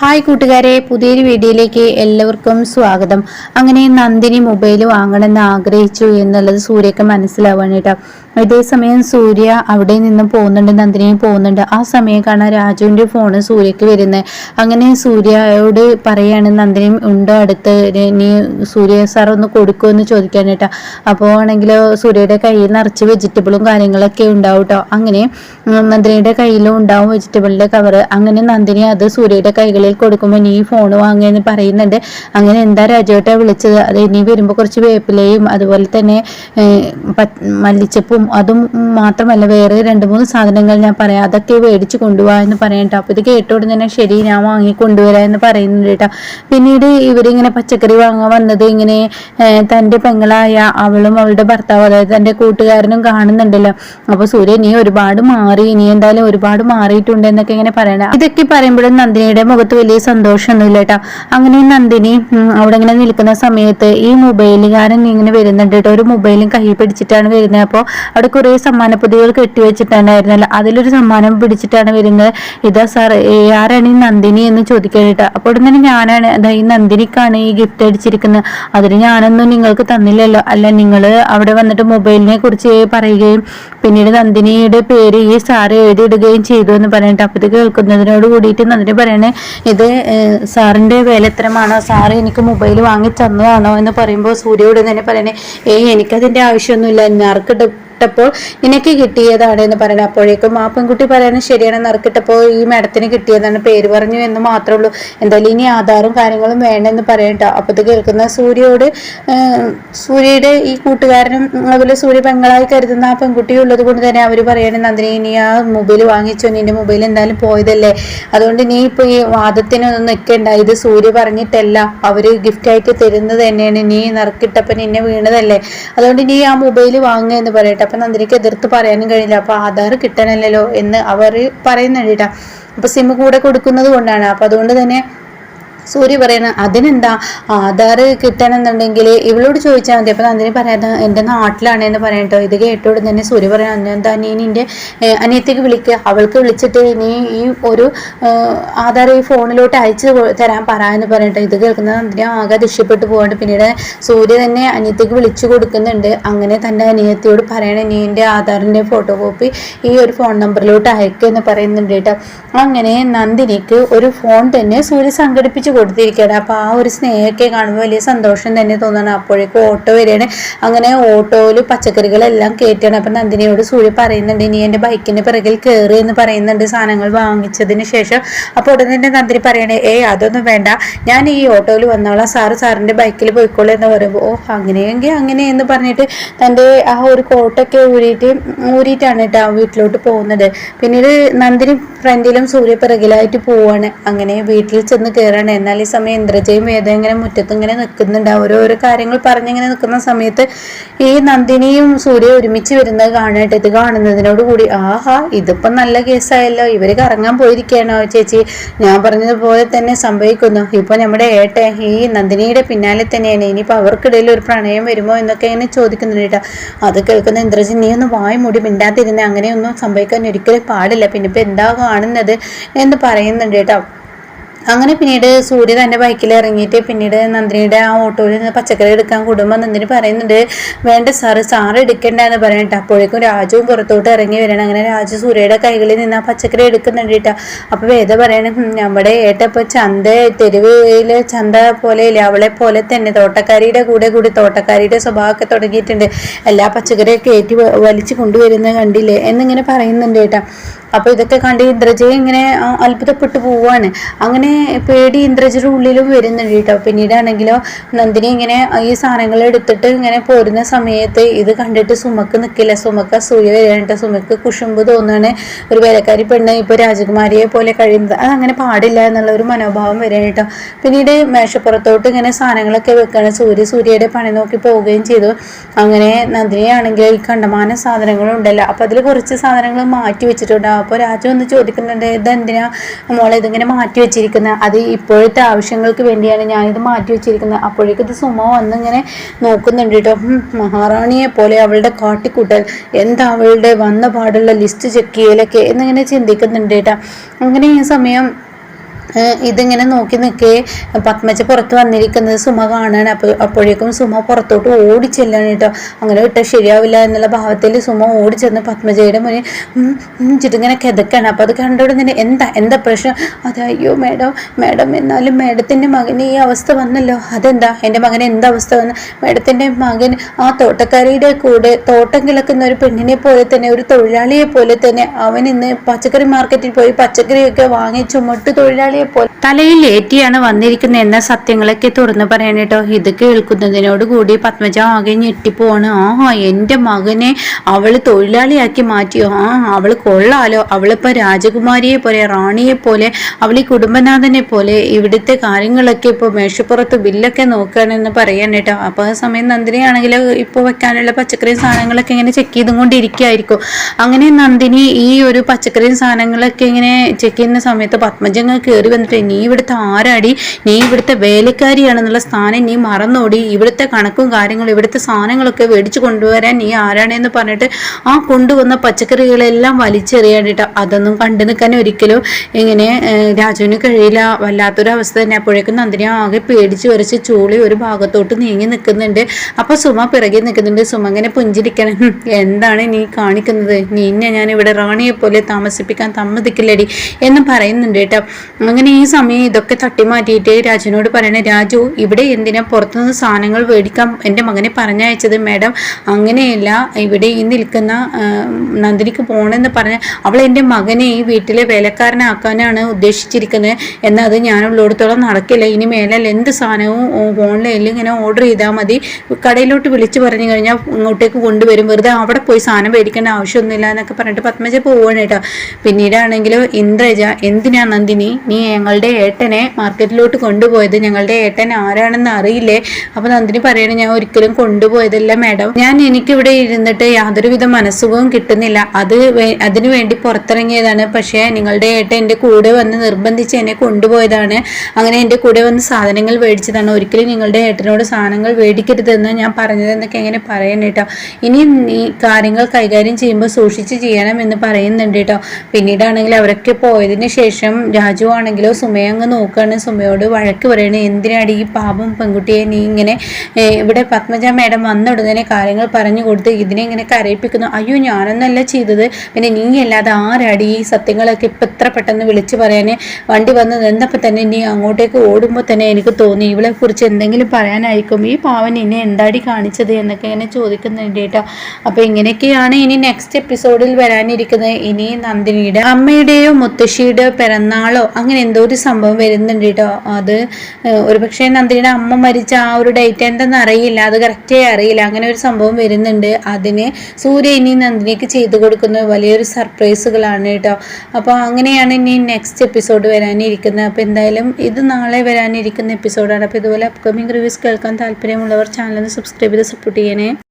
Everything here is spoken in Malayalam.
ഹായ് കൂട്ടുകാരെ പുതിയൊരു വീഡിയോയിലേക്ക് എല്ലാവർക്കും സ്വാഗതം. അങ്ങനെ നന്ദിനി മൊബൈൽ വാങ്ങണമെന്ന് ആഗ്രഹിച്ചു എന്നുള്ളത് സൂര്യക്ക് മനസ്സിലാവാണ് കേട്ടോ. ഇതേസമയം സൂര്യ അവിടെ നിന്നും പോകുന്നുണ്ട് നന്ദിനിയും പോകുന്നുണ്ട്. ആ സമയം കാണാൻ രാജുവിന്റെ ഫോണ് സൂര്യക്ക് വരുന്നത് അങ്ങനെ സൂര്യയോട് പറയാണ് നന്ദിനി ഉണ്ടോ അടുത്ത്? നീ സൂര്യ സാർ ഒന്ന് കൊടുക്കുമെന്ന് ചോദിക്കാൻ കേട്ടോ. അപ്പോൾ ആണെങ്കിൽ സൂര്യയുടെ കയ്യിൽ നിറച്ച് വെജിറ്റബിളും കാര്യങ്ങളൊക്കെ ഉണ്ടാവും കേട്ടോ. അങ്ങനെ നന്ദിനിയുടെ കയ്യിലും ഉണ്ടാവും വെജിറ്റബിളിന്റെ കവർ അങ്ങനെ നന്ദിനി അത് സൂര്യയുടെ കൈകളിൽ കൊടുക്കുമ്പോൾ നീ ഫോൺ വാങ്ങിയെന്ന് പറയുന്നുണ്ട്. അങ്ങനെ എന്താ രാജേട്ട വിളിച്ചത്? അത് ഇനി വരുമ്പോൾ കുറച്ച് വേപ്പിലയും അതുപോലെ തന്നെ മല്ലിച്ചപ്പും അതും മാത്രമല്ല വേറെ രണ്ട് മൂന്ന് സാധനങ്ങൾ ഞാൻ പറയാം. അതൊക്കെ മേടിച്ച് കൊണ്ടുപോകാ എന്ന് പറയട്ടോ അപ്പൊ ഇത് കേട്ടോട് തന്നെ ശരി ഞാൻ വാങ്ങി കൊണ്ടുവരാ എന്ന് പറയുന്നുണ്ട് കേട്ടോ. പിന്നീട് ഇവരിങ്ങനെ പച്ചക്കറി വാങ്ങാൻ വന്നത് ഇങ്ങനെ തന്റെ പെങ്ങളായ അവളും അവളുടെ ഭർത്താവ് അതായത് തന്റെ കൂട്ടുകാരനും കാണുന്നുണ്ടല്ലോ. അപ്പൊ സൂര്യ നീ ഒരുപാട് മാറി. നീ എന്തായാലും ഒരുപാട് മാറിയിട്ടുണ്ട് എന്നൊക്കെ ഇങ്ങനെ പറയണം ഇതൊക്കെ പറയുമ്പോഴും നന്ദിനിയുടെ മുഖത്ത് വലിയ സന്തോഷമൊന്നുമില്ല കേട്ടോ. അങ്ങനെ നന്ദിനി അവിടെ ഇങ്ങനെ നിൽക്കുന്ന സമയത്ത് ഈ മൊബൈലുകാരൻ ഇങ്ങനെ വരുന്നുണ്ട് കേട്ടോ. ഒരു മൊബൈലും കയ്യിൽ പിടിച്ചിട്ടാണ് വരുന്നത്. അപ്പോൾ അവിടെ കുറേ സമ്മാന പൊതികൾ കെട്ടിവെച്ചിട്ടുണ്ടായിരുന്നല്ലോ അതിലൊരു സമ്മാനം പിടിച്ചിട്ടാണ് വരുന്നത്. ഇതാ സാർ ആരാണ് ഈ നന്ദിനി എന്ന് ചോദിക്കാൻ കേട്ടോ. അപ്പോൾ ഉടനെ തന്നെ ഞാനാണ് അതാ ഈ നന്ദിനിക്കാണ് ഈ ഗിഫ്റ്റ് അടിച്ചിരിക്കുന്നത്. അതിന് ഞാനൊന്നും നിങ്ങൾക്ക് തന്നില്ലല്ലോ. അല്ല നിങ്ങൾ അവിടെ വന്നിട്ട് മൊബൈലിനെ കുറിച്ച് പറയുകയും പിന്നീട് നന്ദിനിയുടെ പേര് ഈ സാറ് എഴുതിയിടുകയും ചെയ്തു എന്ന് പറഞ്ഞിട്ട് അപ്പോൾ ഇത് കേൾക്കുന്നതിനോട് കൂടിയിട്ട് നന്ദിനി പറയണേ ഇത് സാറിന്റെ വേലത്തരമാണോ സാർ എനിക്ക് മൊബൈൽ വാങ്ങി തന്നതാണോ എന്ന് പറയുമ്പോൾ സൂര്യയോട് തന്നെ പറയണേ ഏയ് എനിക്കതിന്റെ ആവശ്യമൊന്നുമില്ല. നറുക്കിട്ട് ഇട്ടപ്പോൾ നിനക്ക് കിട്ടിയതാണ് എന്ന് പറയുന്നത് അപ്പോഴേക്കും ആ പെൺകുട്ടി പറയണത് ശരിയാണ് നറുക്കിട്ടപ്പോൾ ഈ മാഡത്തിന് കിട്ടിയതാണ് പേര് പറഞ്ഞു എന്ന് മാത്രമേ ഉള്ളൂ. എന്തായാലും ഇനി ആധാറും കാര്യങ്ങളും വേണമെന്ന് പറയണ്ട. അപ്പോൾ ഇത് കേൾക്കുന്ന സൂര്യയോട് സൂര്യയുടെ ഈ കൂട്ടുകാരനും അതുപോലെ സൂര്യ പെങ്ങളായി കരുതുന്ന ആ പെൺകുട്ടി ഉള്ളത് കൊണ്ട് തന്നെ അവർ പറയണേ നന്ദിനി ഇനി ആ മൊബൈൽ വാങ്ങിച്ചു? നിന്റെ മൊബൈൽ എന്തായാലും പോയതല്ലേ? അതുകൊണ്ട് നീ ഇപ്പോൾ ഈ വാദത്തിനൊന്നും നിൽക്കണ്ട. ഇത് സൂര്യ പറഞ്ഞിട്ടല്ല. അവർ ഗിഫ്റ്റ് ആയിട്ട് തരുന്നത് തന്നെയാണ്. നീ നറുക്കിട്ടപ്പോൾ നിന്നെ വീണതല്ലേ? അതുകൊണ്ട് നീ ആ മൊബൈൽ വാങ്ങുക എന്ന് പറയട്ടെ. അപ്പൊ നന്ദിനിക്ക് എതിർത്ത് പറയാനും കഴിയില്ല. അപ്പൊ ആധാർ കിട്ടണമല്ലോ എന്ന് അവർ പറയുന്നുണ്ട് കേട്ടോ. അപ്പൊ സിം കൂടെ കൊടുക്കുന്നത് കൊണ്ടാണ്. അപ്പൊ അതുകൊണ്ട് തന്നെ സൂര്യ പറയണ അതിനെന്താ? ആധാർ കിട്ടണമെന്നുണ്ടെങ്കിൽ ഇവളോട് ചോദിച്ചാൽ മതി. അപ്പം നന്ദിനി പറയാം എന്റെ നാട്ടിലാണ് എന്ന് പറയട്ടോ ഇത് കേട്ടോട് തന്നെ സൂര്യ പറയണ അന്നെന്താ നീ നിന്റെ അനിയത്തേക്ക് വിളിക്കുക അവൾക്ക് വിളിച്ചിട്ട് നീ ഈ ഒരു ആധാർ ഈ ഫോണിലോട്ട് അയച്ചു തരാൻ പറ എന്ന് പറയട്ടോ ഇത് കേൾക്കുന്ന നന്ദിനി ആകെ ദൃശ്യപ്പെട്ടു പോകണ്ട് പിന്നീട് സൂര്യ തന്നെ അനിയത്തേക്ക് വിളിച്ചു കൊടുക്കുന്നുണ്ട്. അങ്ങനെ തന്റെ അനിയത്തിയോട് പറയണേ നീ എന്റെ ആധാറിന്റെ ഫോട്ടോ കോപ്പി ഈ ഒരു ഫോൺ നമ്പറിലോട്ട് അയക്കുക എന്ന് പറയുന്നുണ്ട് കേട്ടോ. അങ്ങനെ നന്ദിനിക്ക് ഒരു ഫോൺ തന്നെ സൂര്യ സംഘടിപ്പിച്ച് കൊടുത്തിരിക്കുകയാണ് അപ്പോൾ ആ ഒരു സ്നേഹമൊക്കെ കാണുമ്പോൾ വലിയ സന്തോഷം തന്നെ തോന്നുകയാണ്. അപ്പോഴേക്കും ഓട്ടോ വരികയാണ്. അങ്ങനെ ഓട്ടോയിൽ പച്ചക്കറികളെല്ലാം കയറ്റുകയാണ്. അപ്പൊ നന്ദിനിയോട് സൂര്യ പറയുന്നുണ്ട് ഇനി എന്റെ ബൈക്കിന്റെ പിറകിൽ കയറി എന്ന് പറയുന്നുണ്ട് സാധനങ്ങൾ വാങ്ങിച്ചതിന് ശേഷം. അപ്പോൾ ഉടനെ തന്നെ നന്ദിനി പറയണേ ഏ അതൊന്നും വേണ്ട. ഞാൻ ഈ ഓട്ടോയിൽ വന്നോളാം. സാറ് സാറിന്റെ ബൈക്കിൽ പോയിക്കോളൂ എന്ന് പറയുമ്പോൾ ഓ അങ്ങനെയെങ്കിൽ അങ്ങനെ എന്ന് പറഞ്ഞിട്ട് തന്റെ ആ ഒരു കോട്ടൊക്കെ ഊരിയിട്ട് ഊരിയിട്ടാണ് കേട്ടോ വീട്ടിലോട്ട് പോകുന്നത്. പിന്നീട് നന്ദിനി ഫ്രണ്ടിലും സൂര്യ പിറകിലായിട്ട് പോവാണ്. അങ്ങനെ വീട്ടിൽ ചെന്ന് കയറാണ് എന്നാൽ ഈ സമയം ഇന്ദ്രജയും വേദ ഇങ്ങനെ മുറ്റത്ത് ഇങ്ങനെ നിൽക്കുന്നുണ്ട്. ഓരോരോ കാര്യങ്ങൾ പറഞ്ഞിങ്ങനെ നിൽക്കുന്ന സമയത്ത് ഈ നന്ദിനിയും സൂര്യ ഒരുമിച്ച് വരുന്നത് കാണട്ടെ. ഇത് കാണുന്നതിനോട് കൂടി ആഹാ ഇതിപ്പം നല്ല കേസായല്ലോ. ഇവർ കറങ്ങാൻ പോയിരിക്കുകയാണോ ചേച്ചി? ഞാൻ പറഞ്ഞതുപോലെ തന്നെ സംഭവിക്കുന്നു. ഇപ്പൊ നമ്മുടെ ഏട്ട ഈ നന്ദിനിയുടെ പിന്നാലെ തന്നെയാണ്. ഇനിയിപ്പോൾ അവർക്കിടയിൽ ഒരു പ്രണയം വരുമോ എന്നൊക്കെ ഇങ്ങനെ ചോദിക്കുന്നുണ്ട് കേട്ടോ. അത് കേൾക്കുന്ന ഇന്ദ്രജി നീ ഒന്ന് വായ മൂടി മിണ്ടാതിരുന്നേ അങ്ങനെയൊന്നും സംഭവിക്കാൻ ഒരിക്കലും പാടില്ല. പിന്നെ ഇപ്പൊ എന്താ കാണുന്നത് എന്ന് പറയുന്നുണ്ട് കേട്ടോ. അങ്ങനെ പിന്നീട് സൂര്യ തന്റെ ബൈക്കിൽ ഇറങ്ങിയിട്ട് പിന്നീട് നന്ദിനിയുടെ ആ ഓട്ടോയിൽ നിന്ന് പച്ചക്കറി എടുക്കാൻ കുടുംബം നന്ദിനി പറയുന്നുണ്ട് വേണ്ട സാറ് സാറ് എടുക്കണ്ട എന്ന് പറയണ്ട അപ്പോഴേക്കും രാജുവും പുറത്തോട്ട് ഇറങ്ങി വരണം അങ്ങനെ രാജു സൂര്യയുടെ കൈകളിൽ നിന്ന് ആ പച്ചക്കറി എടുക്കുന്നുണ്ട് കേട്ടോ. അപ്പൊ വേദ പറയണ നമ്മുടെ ഏട്ട ഇപ്പൊ ചന്ത തെരുവിലെ ചന്ത പോലെ ഇല്ല? അവളെ പോലെ തന്നെ തോട്ടക്കാരിയുടെ കൂടെ കൂടി തോട്ടക്കാരിയുടെ സ്വഭാവമൊക്കെ തുടങ്ങിയിട്ടുണ്ട്. എല്ലാ പച്ചക്കറിയൊക്കെ ഏറ്റി വലിച്ചു കൊണ്ടുവരുന്നത് കണ്ടില്ലേ? എന്നിങ്ങനെ പറയുന്നുണ്ട് കേട്ടോ. അപ്പൊ ഇതൊക്കെ കണ്ട് ഇന്ദ്രജയെ ഇങ്ങനെ അത്ഭുതപ്പെട്ടു പോവാണ് അങ്ങനെ പേടി ഇന്ദ്രജയുടെ ഉള്ളിലും വരുന്നുണ്ട് കേട്ടോ. പിന്നീടാണെങ്കിലോ നന്ദിനി ഇങ്ങനെ ഈ സാധനങ്ങൾ എടുത്തിട്ട് ഇങ്ങനെ പോരുന്ന സമയത്ത് ഇത് കണ്ടിട്ട് സുമക്ക് നിൽക്കില്ല സുമക്ക് അസൂയ വരാനിട്ട് സുമക്ക് കുശുമ്പ് തോന്നാണ് ഒരു വേലക്കാരി പെണ്ണ് ഇപ്പൊ രാജകുമാരിയെ പോലെ കഴിയുന്നത്. അത് അങ്ങനെ പാടില്ല എന്നുള്ള ഒരു മനോഭാവം വരാൻ പിന്നീട് മേശപ്പുറത്തോട്ട് ഇങ്ങനെ സാധനങ്ങളൊക്കെ വെക്കുകയാണ്. സൂര്യ സൂര്യയുടെ പണി നോക്കി പോവുകയും ചെയ്തു. അങ്ങനെ നന്ദിനിയാണെങ്കിൽ ഈ കണ്ടമാന സാധനങ്ങളുണ്ടല്ലോ. അപ്പൊ അതിൽ കുറച്ച് സാധനങ്ങൾ മാറ്റി വെച്ചിട്ടുണ്ട്. അപ്പോൾ രാജു ഒന്ന് ചോദിക്കുന്നുണ്ട് ഇതെന്തിനാ മോളെ ഇതിങ്ങനെ മാറ്റി വെച്ചിരിക്കുന്നത് അത് ഇപ്പോഴത്തെ ആവശ്യങ്ങൾക്ക് വേണ്ടിയാണ് ഞാനിത് മാറ്റി വെച്ചിരിക്കുന്നത് അപ്പോഴേക്കും ഇത് സുമ വന്നിങ്ങനെ നോക്കുന്നുണ്ട് കേട്ടോ. മഹാറാണിയെ പോലെ അവളുടെ കാട്ടിക്കൂട്ടൽ എന്താ അവളുടെ വന്ന പാടുള്ള ലിസ്റ്റ് ചെക്ക് ചെയ്യലൊക്കെ? എന്നിങ്ങനെ ചിന്തിക്കുന്നുണ്ട് കേട്ടോ. അങ്ങനെ ഈ സമയം ഇതിങ്ങനെ നോക്കി നിൽക്കേ. പത്മജ പുറത്ത് വന്നിരിക്കുന്നത് സുമ കാണാൻ. അപ്പോൾ അപ്പോഴേക്കും സുമ പുറത്തോട്ട് ഓടി ചെല്ലാണ് കേട്ടോ. അങ്ങനെ വിട്ടാൽ ശരിയാവില്ല എന്നുള്ള ഭാവത്തിൽ സുമ ഓടി ചെന്ന് പത്മജയുടെ മുന്നിൽ ചിട്ടിങ്ങനെ കിതക്കാണ്. അപ്പോൾ അത് കണ്ടോടെ തന്നെ എന്താ എന്താ പ്രശ്നം? അത് അയ്യോ മേഡം മേഡം എന്നാലും മേഡത്തിന്റെ മകന് ഈ അവസ്ഥ വന്നല്ലോ. അതെന്താ? എന്റെ മകന് എന്താ അവസ്ഥ വന്നു? മേഡത്തിന്റെ മകൻ ആ തോട്ടക്കാരിയുടെ കൂടെ തോട്ടം കിളക്കുന്ന ഒരു പെണ്ണിനെ പോലെ തന്നെ ഒരു തൊഴിലാളിയെ പോലെ തന്നെ അവൻ ഇന്ന് പച്ചക്കറി മാർക്കറ്റിൽ പോയി പച്ചക്കറിയൊക്കെ വാങ്ങി ചുമട്ട് തൊഴിലാളിയെ പോലെ. തലയിൽ ഏറ്റിയാണ് വന്നിരിക്കുന്ന എന്ന സത്യങ്ങളൊക്കെ തുറന്നു പറയാൻ കേട്ടോ. ഇത് കേൾക്കുന്നതിനോട് കൂടി പത്മജ ആകെ ഞെട്ടിപ്പോണ് ആഹാ എന്റെ മകനെ അവൾ തൊഴിലാളിയാക്കി മാറ്റിയോ ആ അവൾ കൊള്ളാലോ. അവളിപ്പോ രാജകുമാരിയെ പോലെ റാണിയെ പോലെ അവൾ ഈ കുടുംബനാഥനെ പോലെ ഇവിടുത്തെ കാര്യങ്ങളൊക്കെ ഇപ്പോൾ മേശപ്പുറത്ത് ബില്ലൊക്കെ നോക്കുകയാണെന്ന് പറയാൻ കേട്ടോ. അപ്പോൾ ആ സമയം നന്ദിനിയാണെങ്കിൽ ഇപ്പോൾ വെക്കാനുള്ള പച്ചക്കറി സാധനങ്ങളൊക്കെ ഇങ്ങനെ ചെക്ക് ചെയ്തും കൊണ്ടിരിക്കുകയായിരിക്കും അങ്ങനെ നന്ദിനി ഈ ഒരു പച്ചക്കറി സാധനങ്ങളൊക്കെ ഇങ്ങനെ ചെക്ക് ചെയ്യുന്ന സമയത്ത് പത്മജങ്ങൾ കയറി വന്നിട്ട് നീ ഇവിടുത്തെ ആരാടി? നീ ഇവിടുത്തെ വേലക്കാരിയാണെന്നുള്ള സ്ഥാനം നീ മറന്നോടി. ഇവിടുത്തെ കണക്കും കാര്യങ്ങളും ഇവിടുത്തെ സാധനങ്ങളൊക്കെ മേടിച്ചു കൊണ്ടുവരാൻ നീ ആരാണെന്ന് പറഞ്ഞിട്ട് ആ കൊണ്ടുവന്ന പച്ചക്കറികളെല്ലാം വലിച്ചെറിയാണ്ടിട്ട്. അതൊന്നും കണ്ടു നിൽക്കാൻ ഒരിക്കലും ഇങ്ങനെ രാജുവിന് കഴിയില്ല. വല്ലാത്തൊരു അവസ്ഥ തന്നെ. അപ്പോഴേക്കും നന്ദിനി ആകെ പേടിച്ച് വരച്ച് ചൂളി ഒരു ഭാഗത്തോട്ട് നീങ്ങി നിൽക്കുന്നുണ്ട്. അപ്പൊ സുമ പിറകെ നിൽക്കുന്നുണ്ട്. സുമ ഇങ്ങനെ പുഞ്ചിരിക്കണം. എന്താണ് നീ കാണിക്കുന്നത്? നിന്നെ ഞാൻ ഇവിടെ റാണിയെ പോലെ താമസിപ്പിക്കാൻ സമ്മതിക്കില്ലടി എന്ന് പറയുന്നുണ്ട് കേട്ടോ. അങ്ങനെ ഈ സമയം ഇതൊക്കെ തട്ടി മാറ്റിയിട്ട് രാജുവിനോട് പറയണേ രാജു ഇവിടെ എന്തിനാ പുറത്തുനിന്ന് സാധനങ്ങൾ മേടിക്കാൻ എന്റെ മകനെ പറഞ്ഞയച്ചത്? മാഡം അങ്ങനെയല്ല. ഇവിടെ ഈ നിൽക്കുന്ന നന്ദിനിക്ക് പോകണമെന്ന് പറഞ്ഞ അവൾ എന്റെ മകനെ ഈ വീട്ടിലെ വേലക്കാരനാക്കാനാണ് ഉദ്ദേശിച്ചിരിക്കുന്നത് എന്നാൽ അത് ഞാനുള്ളിടത്തോളം നടക്കില്ല. ഇനി മേലാൽ എന്ത് സാധനവും ഓൺലൈനിൽ ഇങ്ങനെ ഓർഡർ ചെയ്താൽ മതി. കടയിലോട്ട് വിളിച്ച് പറഞ്ഞു കഴിഞ്ഞാൽ ഇങ്ങോട്ടേക്ക് കൊണ്ടുവരും. വെറുതെ അവിടെ പോയി സാധനം മേടിക്കേണ്ട ആവശ്യമൊന്നുമില്ല എന്നൊക്കെ പറഞ്ഞിട്ട് പത്മജ പോവാണ് കേട്ടോ. പിന്നീടാണെങ്കിൽ ഇന്ദ്രജ എന്തിനാ നന്ദിനി? നീ ഞങ്ങളുടെ ഏട്ടനെ മാർക്കറ്റിലോട്ട് കൊണ്ടുപോയത്. ഞങ്ങളുടെ ഏട്ടൻ ആരാണെന്ന് അറിയില്ലേ? അപ്പൊ നന്ദിനി പറയണേ ഞാൻ ഒരിക്കലും കൊണ്ടുപോയതല്ല മാഡം. ഞാൻ എനിക്കിവിടെ ഇരുന്നിട്ട് യാതൊരുവിധ മനസ്സുഖവും കിട്ടുന്നില്ല. അത് അതിനു വേണ്ടി പുറത്തിറങ്ങിയതാണ്. പക്ഷേ നിങ്ങളുടെ ഏട്ട എന്റെ കൂടെ വന്ന് നിർബന്ധിച്ച് എന്നെ കൊണ്ടുപോയതാണ്. അങ്ങനെ എന്റെ കൂടെ വന്ന് സാധനങ്ങൾ മേടിച്ചതാണ്. ഒരിക്കലും നിങ്ങളുടെ ഏട്ടനോട് സാധനങ്ങൾ മേടിക്കരുതെന്ന് ഞാൻ പറഞ്ഞതെന്നൊക്കെ എങ്ങനെ പറയണം കേട്ടോ. ഇനി ഈ കാര്യങ്ങൾ കൈകാര്യം ചെയ്യുമ്പോൾ സൂക്ഷിച്ച് ചെയ്യണം എന്ന് പറയുന്നുണ്ട് കേട്ടോ. പിന്നീടാണെങ്കിൽ അവരൊക്കെ പോയതിന് ശേഷം രാജു ആണെങ്കിലോ സുമയ അങ്ങ് നോക്കുകയാണ്. സുമയോട് വഴക്ക് പറയണേ എന്തിനാണ് ഈ പാപം പെൺകുട്ടിയെ നീ ഇങ്ങനെ ഇവിടെ പത്മജ മേഡം വന്ന ഉടനെ കാര്യങ്ങൾ പറഞ്ഞു കൊടുത്ത് ഇതിനെ ഇങ്ങനെ കരയിപ്പിക്കുന്നു? അയ്യോ ഞാനൊന്നല്ല ചെയ്തത്. പിന്നെ നീ അല്ലാതെ ആരാടി ഈ സത്യങ്ങളൊക്കെ ഇപ്പം എത്ര പെട്ടെന്ന് വിളിച്ചു പറയാൻ വണ്ടി വന്ന് നിന്നപ്പോൾ തന്നെ ഇനി അങ്ങോട്ടേക്ക് ഓടുമ്പോൾ തന്നെ എനിക്ക് തോന്നി. ഇവളെ കുറിച്ച് എന്തെങ്കിലും പറയാനായിരിക്കും. ഈ പാവൻ ഇനി എന്താടി കാണിച്ചത് എന്നൊക്കെ ഇങ്ങനെ ചോദിക്കുന്നുണ്ട് അപ്പോൾ ഇങ്ങനെയൊക്കെയാണ് ഇനി നെക്സ്റ്റ് എപ്പിസോഡിൽ വരാനിരിക്കുന്നത്. ഇനി നന്ദിനിയുടെ അമ്മയുടെയോ മുത്തശ്ശിയുടെയോ പിറന്നാളോ അങ്ങനെ എന്തോ ഒരു സംഭവം വരുന്നുണ്ട് കേട്ടോ. അത് ഒരുപക്ഷെ നന്ദിനിയുടെ അമ്മ മരിച്ച ആ ഒരു ഡേറ്റ് എന്തെന്ന് അറിയില്ല. അത് കറക്റ്റേ അറിയില്ല. അങ്ങനെ ഒരു സംഭവം വരുന്നുണ്ട്. അതിന് സൂര്യ ഇനി നന്ദിനിക്ക് ചെയ്തു കൊടുക്കുന്ന വലിയൊരു സർപ്രൈസുകളാണ് കേട്ടോ. അപ്പോൾ അങ്ങനെയാണ് ഇനി നെക്സ്റ്റ് എപ്പിസോഡ് വരാനിരിക്കുന്നത്. അപ്പോൾ എന്തായാലും ഇത് നാളെ വരാനിരിക്കുന്ന എപ്പിസോഡാണ് അപ്പോൾ ഇതുപോലെ അപ്കമിങ് റിവ്യൂസ് കേൾക്കാൻ താല്പര്യമുള്ളവർ ചാനൽ സബ്സ്ക്രൈബ് ചെയ്ത് സപ്പോർട്ട് ചെയ്യണേ.